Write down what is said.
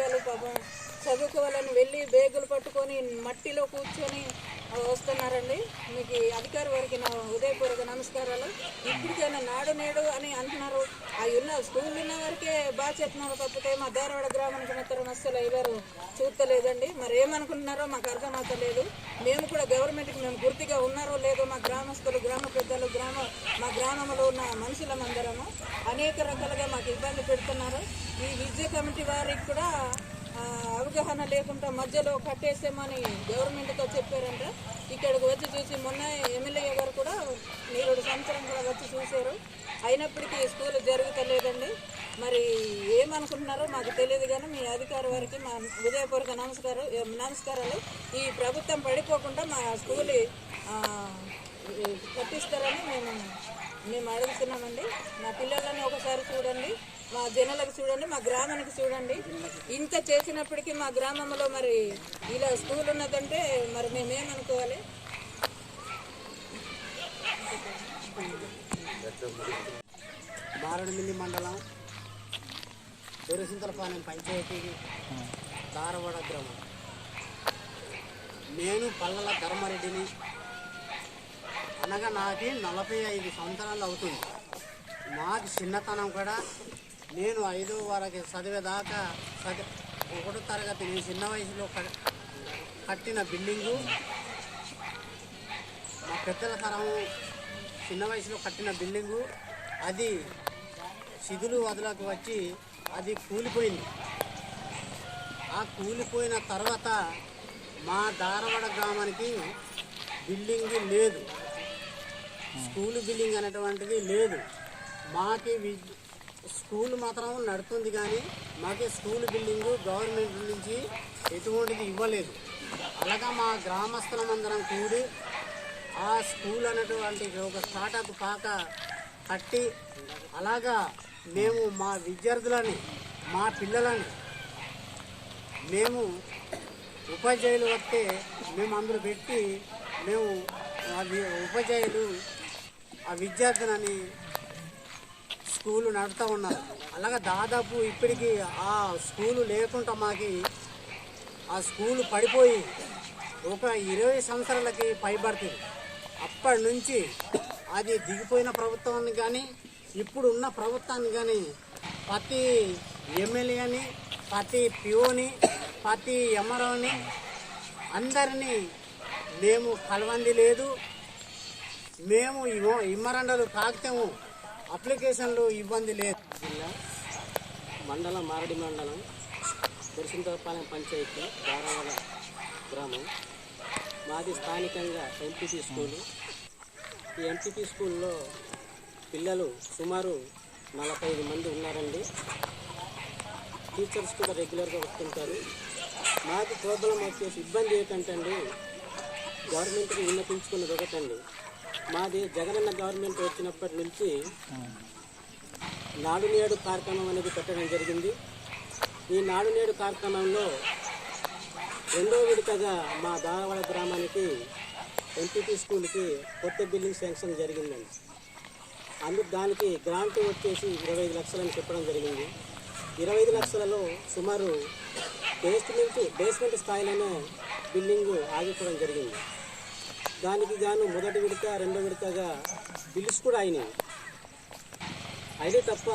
పిల్లలు పాపం చదువుకోవాలని వెళ్ళి బేగులు పట్టుకొని మట్టిలో కూర్చొని వస్తున్నారండి. మీకు అధికార అధికారి వారికి నా ఉదయపూర్వక నమస్కారాలు. ఇప్పటికైనా నాడు నేడు అని అంటున్నారు. ఆ ఉన్న స్కూల్ ఉన్న వరకే బాగా చెప్తున్నారు తప్పితే మా ధారవాడ గ్రామానికి మాత్రం అస్సలు ఎవరు చూస్తలేదండి. మరి ఏమనుకుంటున్నారో మాకు అర్థం అవుతలేదు మేము కూడా గవర్నమెంట్కి మేము గుర్తిగా ఉన్నారో లేదో మా గ్రామస్తులు గ్రామ పెద్దలు గ్రామ మా గ్రామంలో ఉన్న మనుషులమందరము అనేక రకాలుగా మాకు ఇబ్బంది పెడుతున్నారు. ఈ విద్యా కమిటీ వారికి కూడా అవగాహన లేకుండా మధ్యలో కట్టేసామని గవర్నమెంట్తో చెప్పారంట. ఇక్కడికి వచ్చి చూసి మొన్న ఎమ్మెల్యే గారు కూడా నేరుడు సంవత్సరం కూడా వచ్చి చూశారు. అయినప్పటికీ స్కూల్ జరుగుతలేదండి. మరి ఏమనుకుంటున్నారో మాకు తెలియదు కానీ మీ అధికారి వారికి మా హృదయపూర్వక నమస్కారం నమస్కారాలు. ఈ ప్రభుత్వం పడిపోకుండా మా స్కూల్ కట్టిస్తారని మేము మేము అడుగుతున్నామండి. నా పిల్లలని ఒకసారి చూడండి. మా జనాలకు చూడండి మా గ్రామానికి చూడండి. ఇంత చేసినప్పటికీ మా గ్రామంలో మరి ఇలా స్కూల్ ఉన్నదంటే మరి మేమేమనుకోవాలి? మారడుమిల్లి మండలం పెరుసింతలపాలెం పంచాయతీ ధారవాడ గ్రామం. నేను పల్లల ధర్మారెడ్డిని. అనగా నాకు నలభై ఐదు సంవత్సరాలు అవుతుంది. నాకు చిన్నతనం కూడా నేను ఐదో వరకు చదివేదాకా చది ఒకటో తరగతి నేను చిన్న వయసులో కట్టిన బిల్డింగు. మా పెద్దల తరం చిన్న వయసులో కట్టిన బిల్డింగు. అది శిథిలు వదలకు వచ్చి అది కూలిపోయింది. ఆ కూలిపోయిన తర్వాత మా ధారవాడ గ్రామానికి బిల్డింగ్ లేదు. స్కూల్ బిల్డింగ్ అనేటువంటిది లేదు. మాకి స్కూల్ మాత్రం నడుతుంది కానీ మాకు స్కూల్ బిల్డింగ్ గవర్నమెంట్ నుంచి ఎటువంటిది ఇవ్వలేదు. అలాగా మా గ్రామస్తులమందరం కూడి ఆ స్కూల్ అనేటువంటి ఒక స్టార్టప్ పాక కట్టి అలాగా మేము మా విద్యార్థులని మా పిల్లలని మేము ఉపాధ్యాయులు వస్తే మేము అందులో పెట్టి మేము ఉపాధ్యాయులు ఆ విద్యార్థులని స్కూలు నడుతూ ఉన్నారు. అలాగా దాదాపు ఇప్పటికి ఆ స్కూలు లేకుండా మాకు ఆ స్కూలు పడిపోయి ఒక ఇరవై సంవత్సరాలకి పైబడుతుంది. అప్పటి నుంచి అది దిగిపోయిన ప్రభుత్వాన్ని కానీ ఇప్పుడు ఉన్న ప్రభుత్వాన్ని కానీ ప్రతి ఎమ్మెల్యేని ప్రతి పిఓని ప్రతి ఎమ్మెల్యేని అందరినీ మేము కలవంది లేదు. మేము ఇమ్మరండలు కాగితము అప్లికేషన్లు ఇబ్బంది లేదు. జిల్లా మండలం మారడి మండలం కురిసింతపాలెం పంచాయతీ ధారవాడ గ్రామం. మాది స్థానికంగా ఎంపీపీ స్కూలు. ఈ ఎంపీపీ స్కూల్లో పిల్లలు సుమారు నలభై ఐదు మంది ఉన్నారండి. టీచర్స్ కూడా రెగ్యులర్గా వస్తుంటారు. మాకు ప్రాబ్లం వచ్చేసి ఇబ్బంది ఏంటంటే అండి గవర్నమెంట్కి విన్నపించుకున్నది ఒకటండి. మాది జగనన్న గవర్నమెంట్ వచ్చినప్పటి నుంచి నాడు నేడు కార్యక్రమం అనేది పెట్టడం జరిగింది. ఈ నాడు నేడు కార్యక్రమంలో రెండో విడతగా మా దావాడ గ్రామానికి ఎంపీటీ స్కూల్కి కొత్త బిల్డింగ్ శాంక్షన్ జరిగిందండి. అందుకు దానికి గ్రాంట్ వచ్చేసి ఇరవై ఐదు లక్షలని చెప్పడం జరిగింది. ఇరవై ఐదు లక్షలలో సుమారు బేస్మెంట్ బేస్మెంట్ స్థాయిలోనే బిల్డింగ్ ఆగిపోవడం జరిగింది. దానికి గాను మొదటి విడత రెండో విడతగా బిల్స్ కూడా అయినాయి. అయితే తప్ప